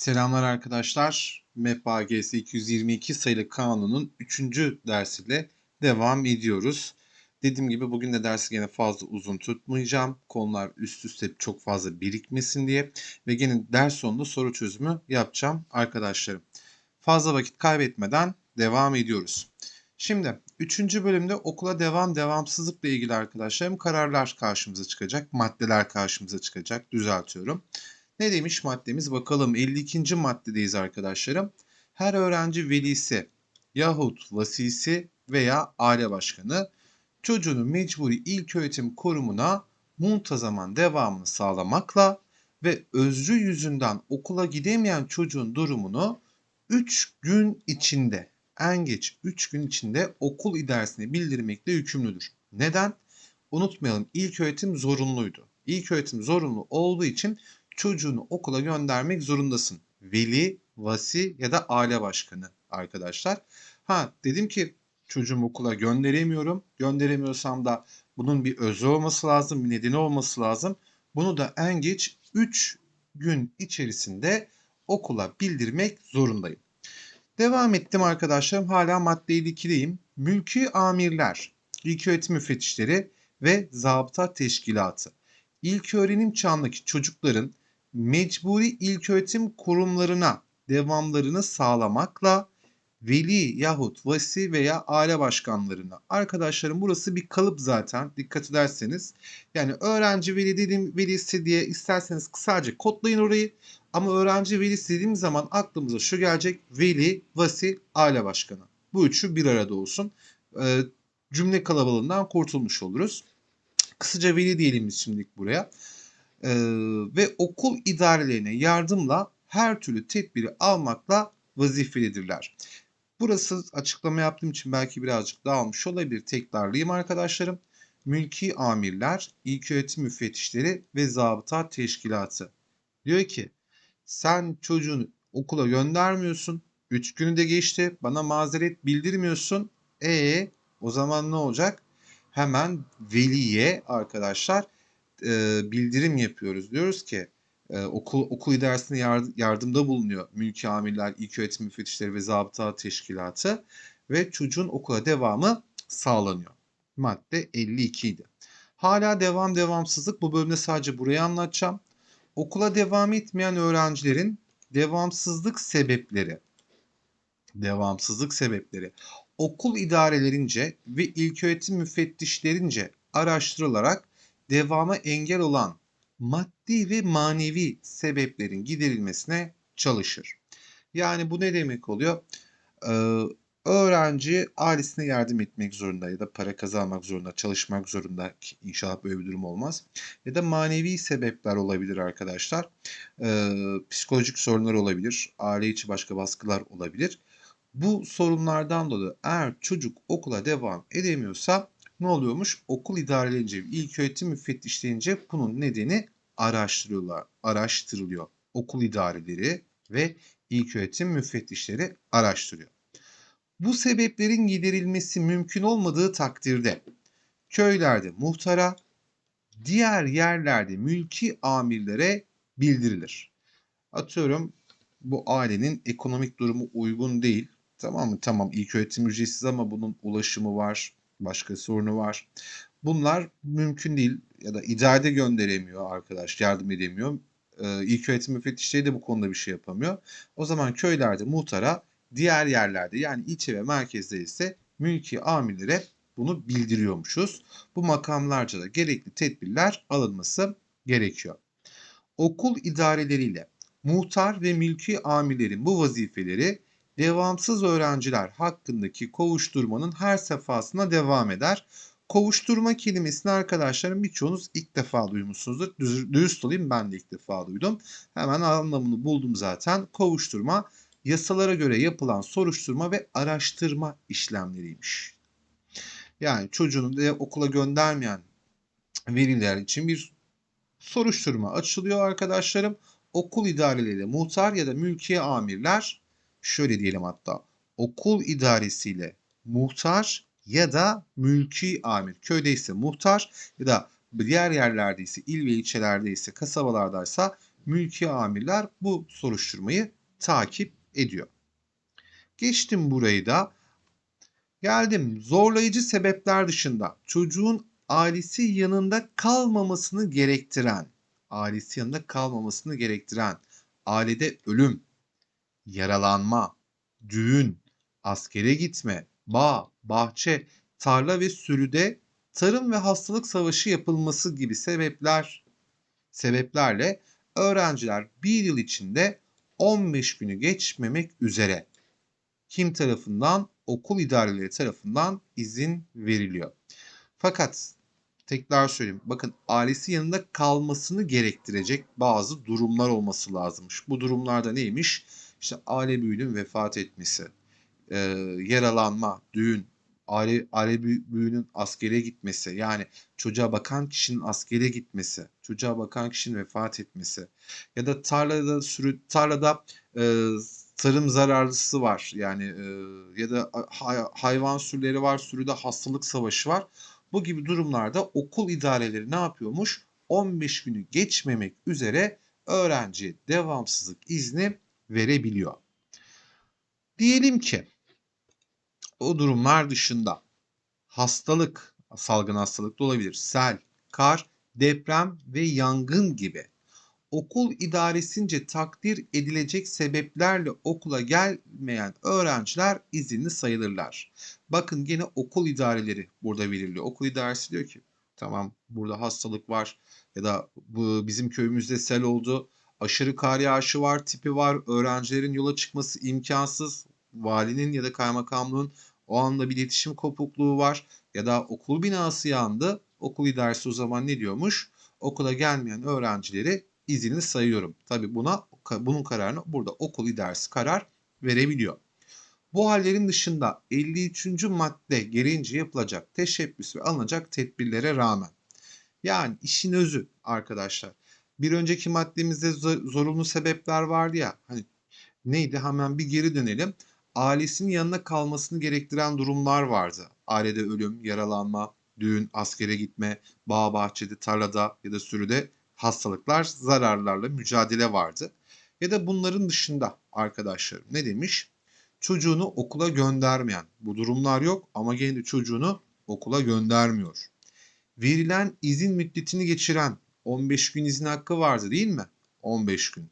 Selamlar arkadaşlar. MEP AGS 222 sayılı kanunun 3. dersiyle devam ediyoruz. Dediğim gibi bugün de dersi gene fazla uzun tutmayacağım. Konular üst üste çok fazla birikmesin diye ve gene ders sonunda soru çözümü yapacağım arkadaşlarım. Fazla vakit kaybetmeden devam ediyoruz. Şimdi 3. bölümde okula devam devamsızlıkla ilgili arkadaşlarım kararlar karşımıza çıkacak. Maddeler karşımıza çıkacak. Düzeltiyorum. Ne demiş maddemiz? Bakalım 52. maddedeyiz arkadaşlarım. Her öğrenci velisi yahut vasisi veya aile başkanı çocuğunun mecburi ilköğretim kurumuna muntazaman devamını sağlamakla ve özrü yüzünden okula gidemeyen çocuğun durumunu 3 gün içinde en geç 3 gün içinde okul idaresine bildirmekle yükümlüdür. Neden? Unutmayalım ilk öğretim zorunluydu. İlk öğretim zorunlu olduğu için çocuğunu okula göndermek zorundasın. Veli, vasi ya da aile başkanı arkadaşlar. Ha dedim ki çocuğumu okula gönderemiyorum. Gönderemiyorsam da bunun bir özü olması lazım, bir nedeni olması lazım. Bunu da en geç 3 gün içerisinde okula bildirmek zorundayım. Devam ettim arkadaşlarım. Hala madde 52'deyim. Mülki amirler, ilköğretim müfettişleri ve zabıta teşkilatı. İlk öğrenim çağındaki çocukların mecburi ilköğretim kurumlarına devamlarını sağlamakla veli yahut vasi veya aile başkanlarına. Arkadaşlarım burası bir kalıp zaten dikkat ederseniz. Yani öğrenci veli dediğim velisi diye isterseniz sadece kodlayın orayı. Ama öğrenci velisi dediğim zaman aklımıza şu gelecek. Veli, vasi, aile başkanı. Bu üçü bir arada olsun. Ee, cümle kalabalığından kurtulmuş oluruz. Kısaca veli diyelim şimdilik buraya. Ee, ve okul idarelerine yardımla her türlü tedbiri almakla vazifelidirler. Burası açıklama yaptığım için belki birazcık dağılmış olabilir. Tekrarlayayım arkadaşlarım. Mülki amirler, ilköğretim müfettişleri ve zabıta teşkilatı. Diyor ki sen çocuğunu okula göndermiyorsun. 3 günü de geçti. Bana mazeret bildirmiyorsun. E o zaman ne olacak? Hemen veliye arkadaşlar e, bildirim yapıyoruz. Diyoruz ki e, okul okul idaresine yard- yardımda bulunuyor mülki amirler, ilköğretim müfettişleri ve zabıta teşkilatı ve çocuğun okula devamı sağlanıyor. Madde 52 idi. Hala devam devamsızlık bu bölümde sadece burayı anlatacağım. Okula devam etmeyen öğrencilerin devamsızlık sebepleri. Devamsızlık sebepleri okul idarelerince ve ilköğretim müfettişlerince araştırılarak devama engel olan maddi ve manevi sebeplerin giderilmesine çalışır. Yani bu ne demek oluyor? Ee, öğrenci ailesine yardım etmek zorunda ya da para kazanmak zorunda, çalışmak zorunda ki inşallah böyle bir durum olmaz. Ya da manevi sebepler olabilir arkadaşlar. Ee, psikolojik sorunlar olabilir, aile içi başka baskılar olabilir. Bu sorunlardan dolayı eğer çocuk okula devam edemiyorsa ne oluyormuş? Okul idarelerince, ilköğretim müfettişlerince bunun nedeni araştırıyorlar, araştırılıyor. Okul idareleri ve ilköğretim müfettişleri araştırıyor. Bu sebeplerin giderilmesi mümkün olmadığı takdirde köylerde muhtara, diğer yerlerde mülki amirlere bildirilir. Atıyorum bu ailenin ekonomik durumu uygun değil. Tamam mı? Tamam ilk öğretim ücretsiz ama bunun ulaşımı var, başka sorunu var. Bunlar mümkün değil ya da idarede gönderemiyor arkadaş, yardım edemiyor. Ee, ilk öğretim müfettişleri de bu konuda bir şey yapamıyor. O zaman köylerde muhtara, diğer yerlerde yani ilçe ve merkezde ise mülki amirlere bunu bildiriyormuşuz. Bu makamlarca da gerekli tedbirler alınması gerekiyor. Okul idareleriyle muhtar ve mülki amirlerin bu vazifeleri devamsız öğrenciler hakkındaki kovuşturmanın her sefasına devam eder. Kovuşturma kelimesini arkadaşlarım birçoğunuz ilk defa duymuşsunuzdur. Düz, dürüst olayım ben de ilk defa duydum. Hemen anlamını buldum zaten. Kovuşturma yasalara göre yapılan soruşturma ve araştırma işlemleriymiş. Yani çocuğunu da okula göndermeyen veliler için bir soruşturma açılıyor arkadaşlarım. Okul idareleri muhtar ya da mülkiye amirler şöyle diyelim hatta okul idaresiyle muhtar ya da mülki amir köyde ise muhtar ya da diğer yerlerde ise il ve ilçelerde ise kasabalardaysa mülki amirler bu soruşturmayı takip ediyor. Geçtim burayı da. Geldim zorlayıcı sebepler dışında çocuğun ailesi yanında kalmamasını gerektiren, ailesi yanında kalmamasını gerektiren, ailede ölüm, yaralanma, düğün, askere gitme, bağ, bahçe, tarla ve sürüde tarım ve hastalık savaşı yapılması gibi sebepler sebeplerle öğrenciler bir yıl içinde 15 günü geçmemek üzere kim tarafından? Okul idareleri tarafından izin veriliyor. Fakat tekrar söyleyeyim. Bakın ailesi yanında kalmasını gerektirecek bazı durumlar olması lazımmış. Bu durumlarda neymiş? İşte büyüğünün vefat etmesi, e, yaralanma, düğün, aile, aile büyüğünün askere gitmesi, yani çocuğa bakan kişinin askere gitmesi, çocuğa bakan kişinin vefat etmesi ya da tarlada sürü tarlada e, tarım zararlısı var yani e, ya da hay, hayvan sürüleri var, sürüde hastalık savaşı var. Bu gibi durumlarda okul idareleri ne yapıyormuş? 15 günü geçmemek üzere öğrenciye devamsızlık izni verebiliyor. Diyelim ki o durumlar dışında hastalık, salgın hastalık da olabilir. Sel, kar, deprem ve yangın gibi okul idaresince takdir edilecek sebeplerle okula gelmeyen öğrenciler izinli sayılırlar. Bakın gene okul idareleri burada veriliyor. Okul idaresi diyor ki tamam burada hastalık var ya da bu bizim köyümüzde sel oldu. Aşırı kar yağışı var, tipi var. Öğrencilerin yola çıkması imkansız. Valinin ya da kaymakamlığın o anda bir iletişim kopukluğu var ya da okul binası yandı. Okul idaresi o zaman ne diyormuş? Okula gelmeyen öğrencileri izinli sayıyorum. Tabi buna bunun kararını burada okul idaresi karar verebiliyor. Bu hallerin dışında 53. madde gereğince yapılacak teşebbüs ve alınacak tedbirlere rağmen yani işin özü arkadaşlar. Bir önceki maddemizde zorunlu sebepler vardı ya. Hani neydi? Hemen bir geri dönelim. Ailesinin yanına kalmasını gerektiren durumlar vardı. Ailede ölüm, yaralanma, düğün, askere gitme, bağ bahçede, tarlada ya da sürüde hastalıklar, zararlarla mücadele vardı. Ya da bunların dışında arkadaşlarım ne demiş? Çocuğunu okula göndermeyen, bu durumlar yok ama gene de çocuğunu okula göndermiyor. Verilen izin müddetini geçiren 15 gün izin hakkı vardı değil mi? 15 gün.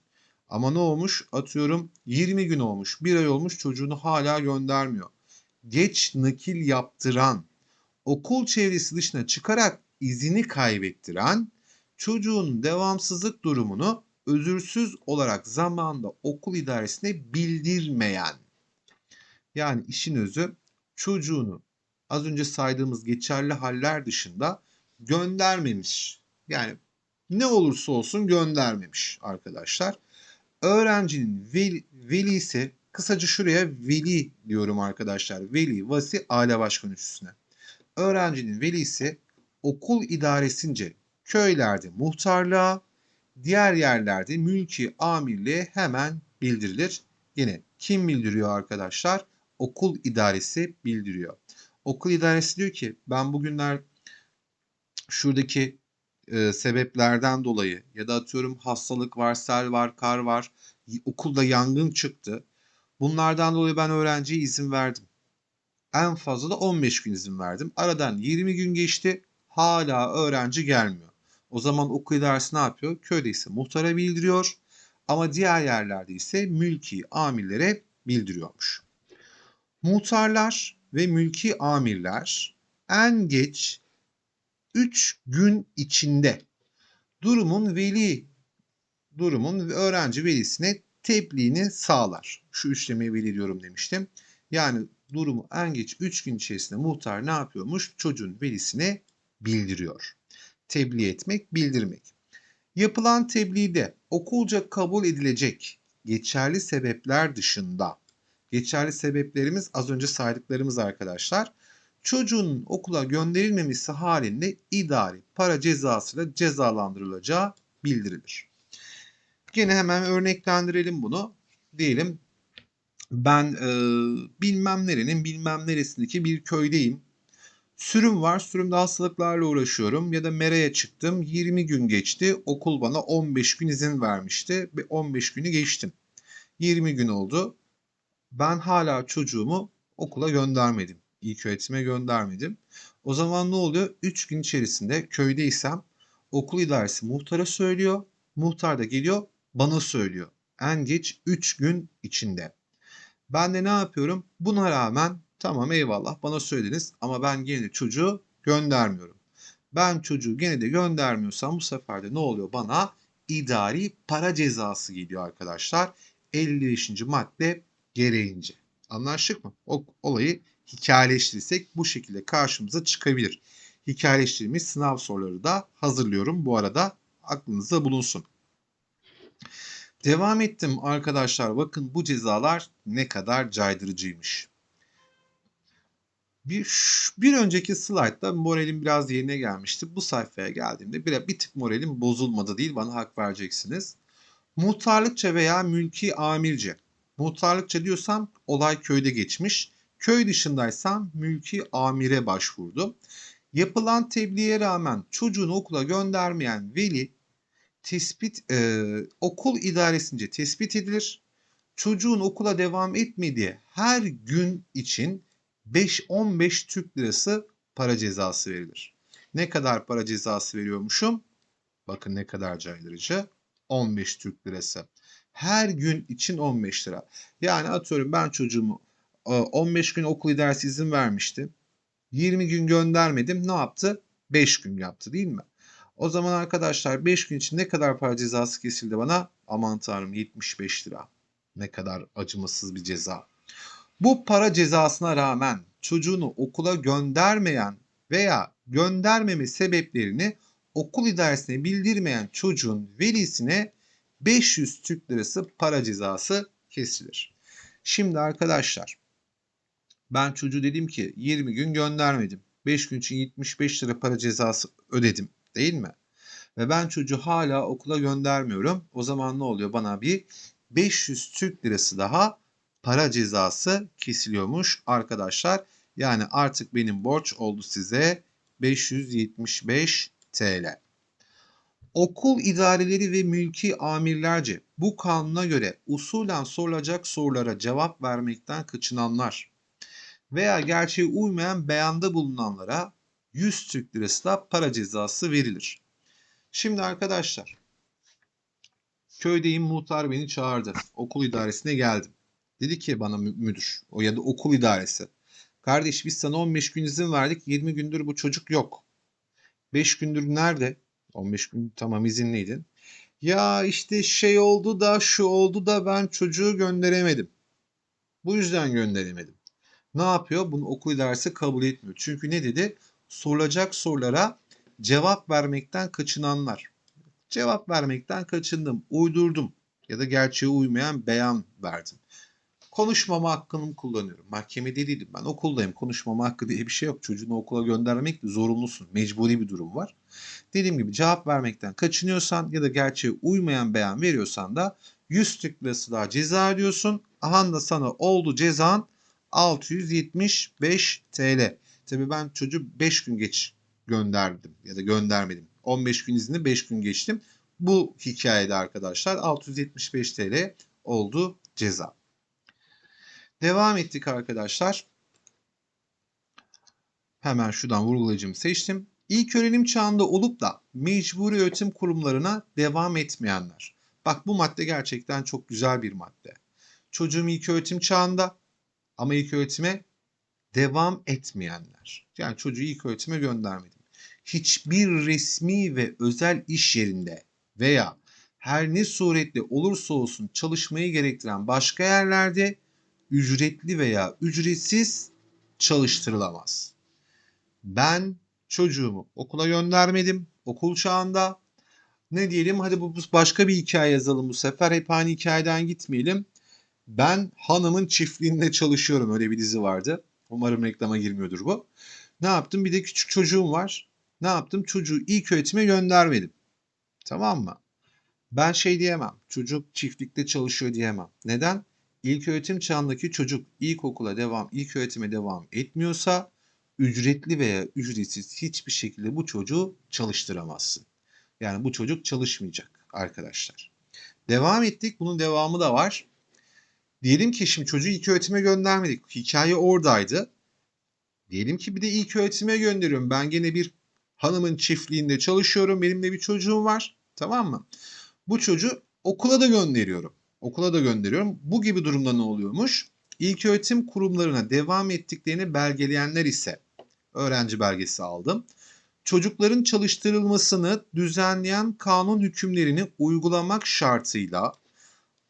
Ama ne olmuş? Atıyorum 20 gün olmuş, 1 ay olmuş çocuğunu hala göndermiyor. Geç nakil yaptıran, okul çevresi dışına çıkarak izini kaybettiren çocuğun devamsızlık durumunu özürsüz olarak zamanda okul idaresine bildirmeyen. Yani işin özü çocuğunu az önce saydığımız geçerli haller dışında göndermemiş. Yani ne olursa olsun göndermemiş arkadaşlar. Öğrencinin veli, velisi kısaca şuraya veli diyorum arkadaşlar. Veli, vasi, aile başkan üçüsüne. Öğrencinin velisi okul idaresince köylerde muhtarlığa, diğer yerlerde mülki amirliğe hemen bildirilir. Yine kim bildiriyor arkadaşlar? Okul idaresi bildiriyor. Okul idaresi diyor ki ben bugünler şuradaki e, sebeplerden dolayı ya da atıyorum hastalık var, sel var, kar var, okulda yangın çıktı. Bunlardan dolayı ben öğrenciye izin verdim. En fazla da 15 gün izin verdim. Aradan 20 gün geçti. Hala öğrenci gelmiyor. O zaman okul idaresi ne yapıyor? Köyde ise muhtara bildiriyor ama diğer yerlerde ise mülki amirlere bildiriyormuş. Muhtarlar ve mülki amirler en geç 3 gün içinde durumun veli durumun öğrenci velisine tebliğini sağlar. Şu üçlemeyi belirliyorum demiştim. Yani durumu en geç 3 gün içerisinde muhtar ne yapıyormuş? Çocuğun velisine bildiriyor tebliğ etmek, bildirmek. Yapılan tebliğde okulca kabul edilecek geçerli sebepler dışında, geçerli sebeplerimiz az önce saydıklarımız arkadaşlar, çocuğun okula gönderilmemesi halinde idari para cezasıyla cezalandırılacağı bildirilir. Gene hemen örneklendirelim bunu. Diyelim ben e, bilmem nerenin bilmem neresindeki bir köydeyim. Sürüm var. Sürümde hastalıklarla uğraşıyorum. Ya da meraya çıktım. 20 gün geçti. Okul bana 15 gün izin vermişti. Ve 15 günü geçtim. 20 gün oldu. Ben hala çocuğumu okula göndermedim. İlk öğretime göndermedim. O zaman ne oluyor? 3 gün içerisinde köydeysem okul idaresi muhtara söylüyor. Muhtar da geliyor bana söylüyor. En geç 3 gün içinde. Ben de ne yapıyorum? Buna rağmen tamam eyvallah bana söylediniz ama ben gene çocuğu göndermiyorum. Ben çocuğu gene de göndermiyorsam bu sefer de ne oluyor bana? İdari para cezası geliyor arkadaşlar. 55. madde gereğince. Anlaştık mı? O olayı hikayeleştirirsek bu şekilde karşımıza çıkabilir. Hikayeleştirilmiş sınav soruları da hazırlıyorum. Bu arada aklınızda bulunsun. Devam ettim arkadaşlar. Bakın bu cezalar ne kadar caydırıcıymış. Bir, bir önceki slaytta moralim biraz yerine gelmişti. Bu sayfaya geldiğimde bir, bir tık moralim bozulmadı değil bana hak vereceksiniz. Muhtarlıkça veya mülki amirce. Muhtarlıkça diyorsam olay köyde geçmiş. Köy dışındaysam mülki amire başvurdu. Yapılan tebliğe rağmen çocuğunu okula göndermeyen veli tespit e, okul idaresince tespit edilir. Çocuğun okula devam etmediği her gün için 5-15 Türk lirası para cezası verilir. Ne kadar para cezası veriyormuşum? Bakın ne kadar caydırıcı. 15 Türk lirası. Her gün için 15 lira. Yani atıyorum ben çocuğumu 15 gün okul idaresi izin vermişti. 20 gün göndermedim. Ne yaptı? 5 gün yaptı değil mi? O zaman arkadaşlar 5 gün için ne kadar para cezası kesildi bana? Aman tanrım 75 lira. Ne kadar acımasız bir ceza. Bu para cezasına rağmen çocuğunu okula göndermeyen veya göndermeme sebeplerini okul idaresine bildirmeyen çocuğun velisine 500 Türk lirası para cezası kesilir. Şimdi arkadaşlar ben çocuğu dedim ki 20 gün göndermedim. 5 gün için 75 lira para cezası ödedim değil mi? Ve ben çocuğu hala okula göndermiyorum. O zaman ne oluyor? Bana bir 500 Türk lirası daha para cezası kesiliyormuş arkadaşlar. Yani artık benim borç oldu size 575 TL. Okul idareleri ve mülki amirlerce bu kanuna göre usulen sorulacak sorulara cevap vermekten kaçınanlar veya gerçeğe uymayan beyanda bulunanlara 100 Türk lirası da para cezası verilir. Şimdi arkadaşlar köydeyim muhtar beni çağırdı. Okul idaresine geldim. Dedi ki bana müdür o ya da okul idaresi. Kardeş biz sana 15 gün izin verdik 20 gündür bu çocuk yok. 5 gündür nerede? 15 gün tamam izinliydin. Ya işte şey oldu da şu oldu da ben çocuğu gönderemedim. Bu yüzden gönderemedim. Ne yapıyor? Bunu okul idaresi kabul etmiyor. Çünkü ne dedi? Sorulacak sorulara cevap vermekten kaçınanlar. Cevap vermekten kaçındım, uydurdum ya da gerçeğe uymayan beyan verdim. Konuşmama hakkını kullanıyorum. Mahkemede değilim ben okuldayım. Konuşmama hakkı diye bir şey yok. Çocuğunu okula göndermek zorunlusun. Mecburi bir durum var. Dediğim gibi cevap vermekten kaçınıyorsan ya da gerçeğe uymayan beyan veriyorsan da 100 Türk daha ceza ödüyorsun. Aha da sana oldu cezan 675 TL. Tabi ben çocuğu 5 gün geç gönderdim ya da göndermedim. 15 gün izni 5 gün geçtim. Bu hikayede arkadaşlar 675 TL oldu ceza. Devam ettik arkadaşlar. Hemen şuradan vurgulayıcımı seçtim. İlk öğrenim çağında olup da mecburi öğretim kurumlarına devam etmeyenler. Bak bu madde gerçekten çok güzel bir madde. Çocuğum ilk öğretim çağında ama ilk öğretime devam etmeyenler. Yani çocuğu ilk öğretime göndermedim. Hiçbir resmi ve özel iş yerinde veya her ne suretle olursa olsun çalışmayı gerektiren başka yerlerde ücretli veya ücretsiz çalıştırılamaz. Ben çocuğumu okula göndermedim. Okul çağında ne diyelim hadi bu başka bir hikaye yazalım bu sefer. Hep aynı hikayeden gitmeyelim. Ben hanımın çiftliğinde çalışıyorum. Öyle bir dizi vardı. Umarım reklama girmiyordur bu. Ne yaptım? Bir de küçük çocuğum var. Ne yaptım? Çocuğu ilk öğretime göndermedim. Tamam mı? Ben şey diyemem. Çocuk çiftlikte çalışıyor diyemem. Neden? İlk öğretim çağındaki çocuk ilkokula devam, ilk öğretime devam etmiyorsa ücretli veya ücretsiz hiçbir şekilde bu çocuğu çalıştıramazsın. Yani bu çocuk çalışmayacak arkadaşlar. Devam ettik. Bunun devamı da var. Diyelim ki şimdi çocuğu ilk öğretime göndermedik. Hikaye oradaydı. Diyelim ki bir de ilk öğretime gönderiyorum. Ben gene bir hanımın çiftliğinde çalışıyorum. Benim de bir çocuğum var. Tamam mı? Bu çocuğu okula da gönderiyorum. Okula da gönderiyorum. Bu gibi durumda ne oluyormuş? İlk öğretim kurumlarına devam ettiklerini belgeleyenler ise öğrenci belgesi aldım. Çocukların çalıştırılmasını düzenleyen kanun hükümlerini uygulamak şartıyla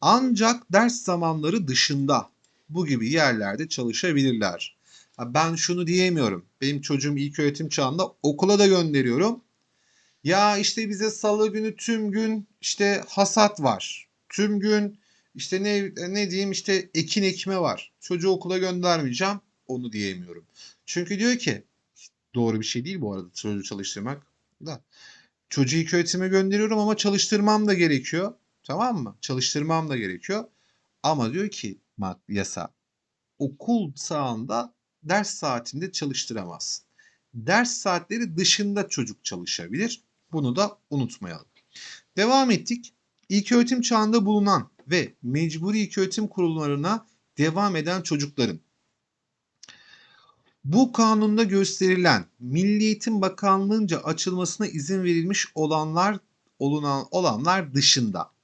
ancak ders zamanları dışında bu gibi yerlerde çalışabilirler. Ben şunu diyemiyorum. Benim çocuğum ilk öğretim çağında okula da gönderiyorum. Ya işte bize salı günü tüm gün işte hasat var. Tüm gün işte ne ne diyeyim işte ekin ekme var. Çocuğu okula göndermeyeceğim. Onu diyemiyorum. Çünkü diyor ki doğru bir şey değil bu arada çocuğu çalıştırmak da. Çocuğu ilk öğretime gönderiyorum ama çalıştırmam da gerekiyor. Tamam mı? Çalıştırmam da gerekiyor. Ama diyor ki yasa okul sağında ders saatinde çalıştıramazsın. Ders saatleri dışında çocuk çalışabilir. Bunu da unutmayalım. Devam ettik. İlköğretim çağında bulunan ve mecburi ilköğretim kurumlarına devam eden çocukların bu kanunda gösterilen Milli Eğitim Bakanlığı'nca açılmasına izin verilmiş olanlar olunan olanlar dışında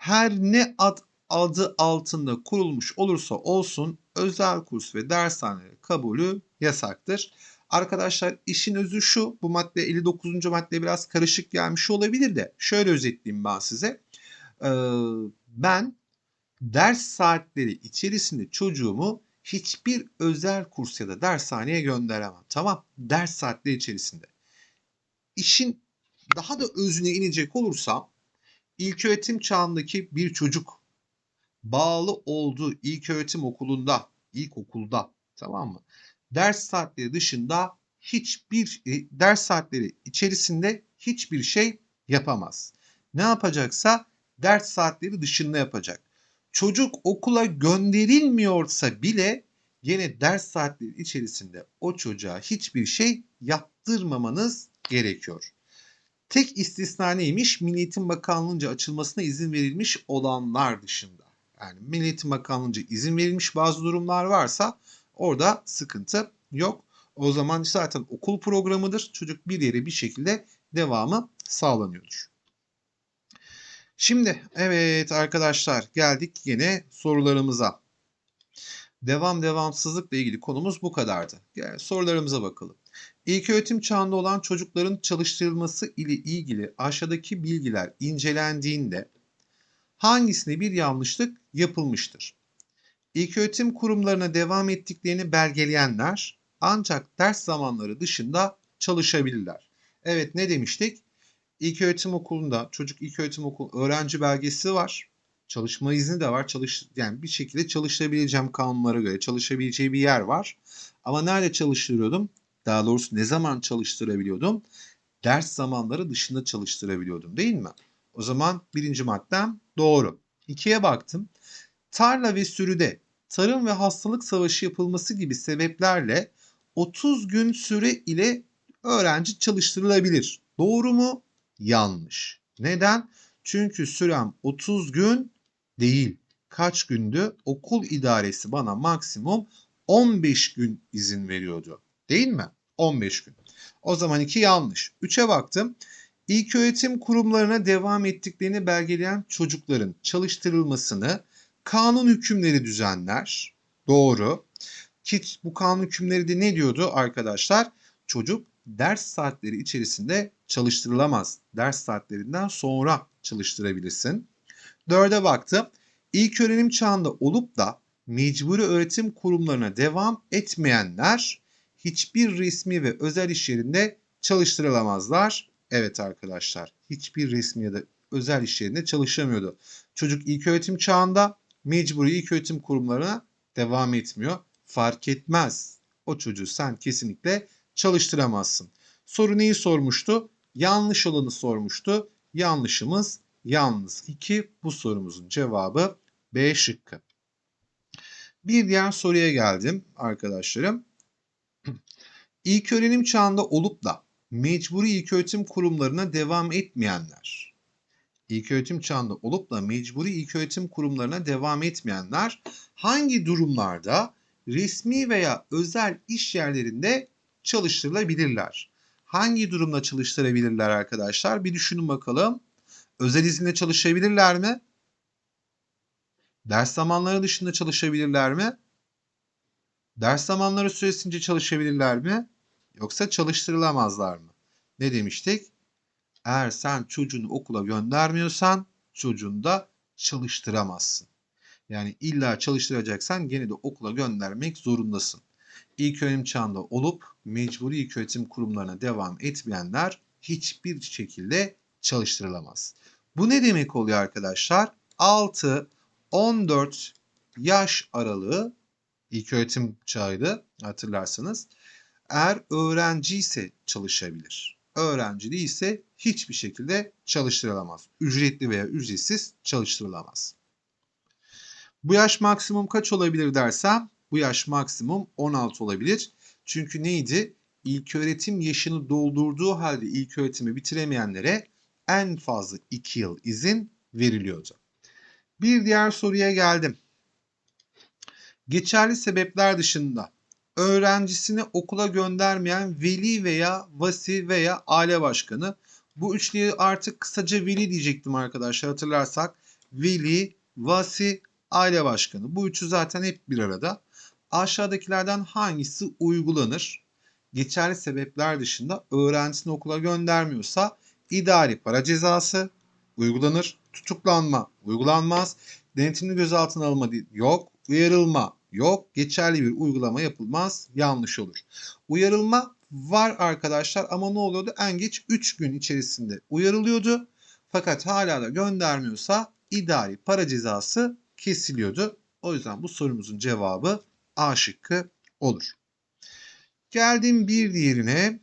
her ne ad adı altında kurulmuş olursa olsun özel kurs ve dershanelere kabulü yasaktır. Arkadaşlar işin özü şu. Bu madde 59. madde biraz karışık gelmiş olabilir de şöyle özetleyeyim ben size. Ee, ben ders saatleri içerisinde çocuğumu hiçbir özel kurs ya da dershaneye gönderemem. Tamam? Ders saatleri içerisinde. İşin daha da özüne inecek olursam ilköğretim çağındaki bir çocuk bağlı olduğu ilköğretim okulunda, ilkokulda tamam mı? Ders saatleri dışında hiçbir e, ders saatleri içerisinde hiçbir şey yapamaz. Ne yapacaksa ders saatleri dışında yapacak. Çocuk okula gönderilmiyorsa bile yine ders saatleri içerisinde o çocuğa hiçbir şey yaptırmamanız gerekiyor. Tek istisna neymiş? Milli Eğitim Bakanlığı'nca açılmasına izin verilmiş olanlar dışında. Yani Milli Eğitim Bakanlığı'nca izin verilmiş bazı durumlar varsa orada sıkıntı yok. O zaman zaten okul programıdır. Çocuk bir yere bir şekilde devamı sağlanıyordur. Şimdi evet arkadaşlar geldik yine sorularımıza. Devam devamsızlıkla ilgili konumuz bu kadardı. Yani sorularımıza bakalım. İlköğretim çağında olan çocukların çalıştırılması ile ilgili aşağıdaki bilgiler incelendiğinde hangisine bir yanlışlık yapılmıştır? İlköğretim kurumlarına devam ettiklerini belgeleyenler ancak ders zamanları dışında çalışabilirler. Evet ne demiştik? İlköğretim okulunda çocuk ilköğretim okul öğrenci belgesi var. Çalışma izni de var. Çalış yani bir şekilde çalışabileceğim kanunlara göre çalışabileceği bir yer var. Ama nerede çalıştırıyordum? Daha doğrusu ne zaman çalıştırabiliyordum? Ders zamanları dışında çalıştırabiliyordum değil mi? O zaman birinci maddem doğru. İkiye baktım. Tarla ve sürüde tarım ve hastalık savaşı yapılması gibi sebeplerle 30 gün süre ile öğrenci çalıştırılabilir. Doğru mu? Yanlış. Neden? Çünkü sürem 30 gün değil. Kaç gündü? Okul idaresi bana maksimum 15 gün izin veriyordu. Değil mi? 15 gün. O zaman iki yanlış. 3'e baktım. İlköğretim kurumlarına devam ettiklerini belgeleyen çocukların çalıştırılmasını kanun hükümleri düzenler. Doğru. Ki bu kanun hükümleri de ne diyordu arkadaşlar? Çocuk ders saatleri içerisinde çalıştırılamaz. Ders saatlerinden sonra çalıştırabilirsin. Dörde baktım. İlk öğrenim çağında olup da mecburi öğretim kurumlarına devam etmeyenler hiçbir resmi ve özel iş yerinde çalıştırılamazlar. Evet arkadaşlar hiçbir resmi ya da özel iş yerinde çalışamıyordu. Çocuk ilk öğretim çağında mecburi ilk öğretim kurumlarına devam etmiyor. Fark etmez. O çocuğu sen kesinlikle çalıştıramazsın. Soru neyi sormuştu? Yanlış olanı sormuştu. Yanlışımız yalnız 2. Bu sorumuzun cevabı B şıkkı. Bir diğer soruya geldim arkadaşlarım. İlk öğrenim çağında olup da mecburi ilköğretim kurumlarına devam etmeyenler, ilk öğretim çağında olup da mecburi ilköğretim kurumlarına devam etmeyenler hangi durumlarda resmi veya özel iş yerlerinde çalıştırılabilirler? Hangi durumda çalıştırabilirler arkadaşlar? Bir düşünün bakalım. Özel izinle çalışabilirler mi? Ders zamanları dışında çalışabilirler mi? Ders zamanları süresince çalışabilirler mi? Yoksa çalıştırılamazlar mı? Ne demiştik? Eğer sen çocuğunu okula göndermiyorsan çocuğunu da çalıştıramazsın. Yani illa çalıştıracaksan gene de okula göndermek zorundasın. İlk öğrenim çağında olup mecburi ilköğretim kurumlarına devam etmeyenler hiçbir şekilde çalıştırılamaz. Bu ne demek oluyor arkadaşlar? 6-14 yaş aralığı ilköğretim çağıydı hatırlarsanız. Eğer öğrenci ise çalışabilir. Öğrenci değilse hiçbir şekilde çalıştırılamaz. Ücretli veya ücretsiz çalıştırılamaz. Bu yaş maksimum kaç olabilir dersem bu yaş maksimum 16 olabilir. Çünkü neydi? İlköğretim yaşını doldurduğu halde ilköğretimi bitiremeyenlere en fazla 2 yıl izin veriliyordu. Bir diğer soruya geldim. Geçerli sebepler dışında öğrencisini okula göndermeyen veli veya vasi veya aile başkanı. Bu üçlüye artık kısaca veli diyecektim arkadaşlar hatırlarsak. Veli, vasi, aile başkanı. Bu üçü zaten hep bir arada. Aşağıdakilerden hangisi uygulanır? Geçerli sebepler dışında öğrencisini okula göndermiyorsa idari para cezası uygulanır. Tutuklanma uygulanmaz. Denetimli gözaltına alma yok. Uyarılma yok. Geçerli bir uygulama yapılmaz. Yanlış olur. Uyarılma var arkadaşlar ama ne oluyordu? En geç 3 gün içerisinde uyarılıyordu. Fakat hala da göndermiyorsa idari para cezası kesiliyordu. O yüzden bu sorumuzun cevabı A şıkkı olur. Geldim bir diğerine.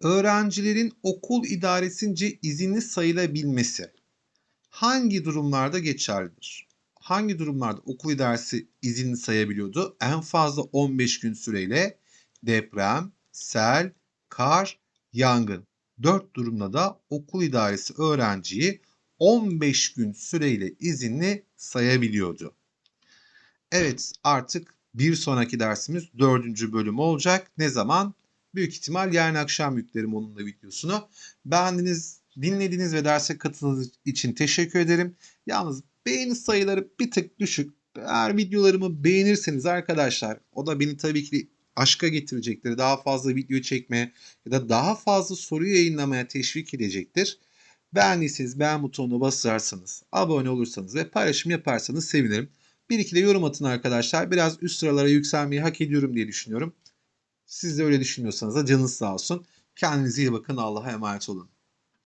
Öğrencilerin okul idaresince izinli sayılabilmesi hangi durumlarda geçerlidir? Hangi durumlarda okul idaresi izinli sayabiliyordu? En fazla 15 gün süreyle deprem, sel, kar, yangın. 4 durumda da okul idaresi öğrenciyi 15 gün süreyle izinli sayabiliyordu. Evet artık bir sonraki dersimiz dördüncü bölüm olacak. Ne zaman? Büyük ihtimal yarın akşam yüklerim onun da videosunu. Beğendiniz, dinlediğiniz ve derse katıldığınız için teşekkür ederim. Yalnız beğeni sayıları bir tık düşük. Eğer videolarımı beğenirseniz arkadaşlar o da beni tabii ki aşka getirecektir. Daha fazla video çekmeye ya da daha fazla soru yayınlamaya teşvik edecektir. Beğendiyseniz beğen butonuna basarsanız, abone olursanız ve paylaşım yaparsanız sevinirim. Bir iki de yorum atın arkadaşlar. Biraz üst sıralara yükselmeyi hak ediyorum diye düşünüyorum. Siz de öyle düşünüyorsanız da canınız sağ olsun. Kendinize iyi bakın. Allah'a emanet olun.